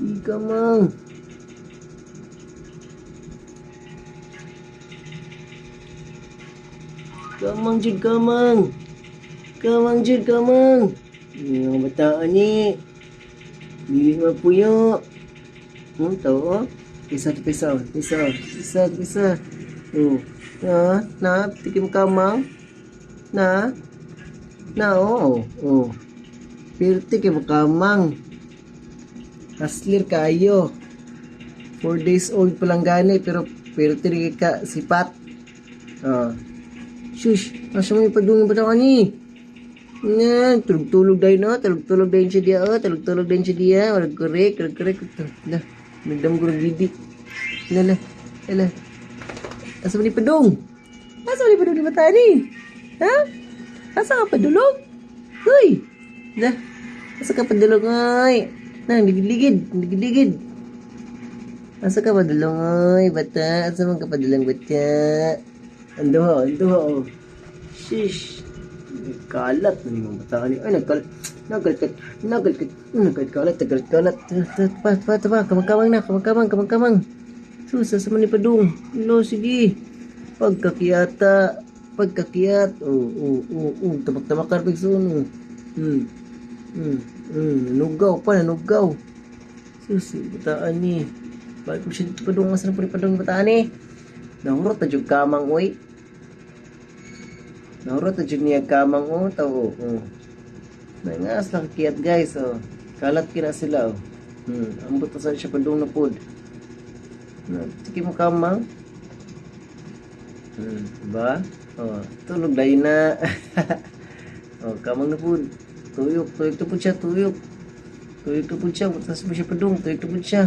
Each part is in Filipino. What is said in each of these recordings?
Di ka mang. Kamang jud kamang. Kamang jud kamang. Mga bataan ni. Dili mapuyo. Hmm, tao oh. Isa to pisa, pisa, pisa, pisa. Oh. Na, na, tikim kamang. Na. Na, oo. Oh. Pero tikim kamang. Aslir kayo. 4 days old pa lang gani pero pero tiri ka sipat. Ah. Shush, asa mo ipadungin pa ka ni? Nga, tulog-tulog dahil na, tulog-tulog dahil siya diya, oh, tulog-tulog dahil siya diya, walang korek, walang korek, na, nagdam ko ng gidi. Na, na, na, asa mo ni padung? Asa mo ni padung ni Matani? Ha? Asa ka padulog? Hoy! Na, asa ka padulog, ay? Na, ligid-ligid, ligid-ligid. Asa ka padulong, ay, bata? Asa mo ka padulong, bata? Ando ho, ando ho. Shish. Kalat na yung bata ni. Ay, nagkalat. Nagkalat. Nagkalat. Nagkalat kalat. Nagkalat kalat. Pa, pa, pa. Kamang-kamang na. Kamang-kamang. Kamang-kamang. Sus, sa man ni Padung. Lo, sige. Pagkakiyata. Pagkakiyat. Oh, oh, oh, oh. Pa yung oh. Hmm. Hmm. Hmm. Nanugaw pa. Nanugaw. Sus, bataan ni. Bakit mo siya dito Padung? Masa na po ni Padung bataan ni? Nahurot na jud kamang oy. Nahurot na jud niya kamang o tao. Oh. Nangas lang kiyat guys oh. Kalat kina sila oh. Hmm, ambot na sa siya padung na pod. Na, tiki mo kamang. Hmm, ba? Oh, tulog dahil na. oh, kamang na pod. Tuyok, tuyok na po siya, tuyok. Tuyok na po siya, butas mo siya padung, tuyok na po siya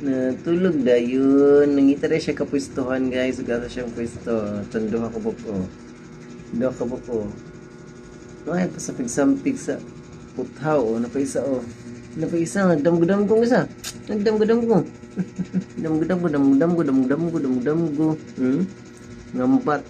na tulog dayon nangita rin siya kapwestuhan guys. Gasa siyang pwesto tanduha ko po ko duha ka po ko ay pa sa puthaw o napaisa o napaisa nagdamgudam ko isa nagdamgudam ko damgudam ko damgudam ko damgudam ko damgudam ko hmm? Ngampat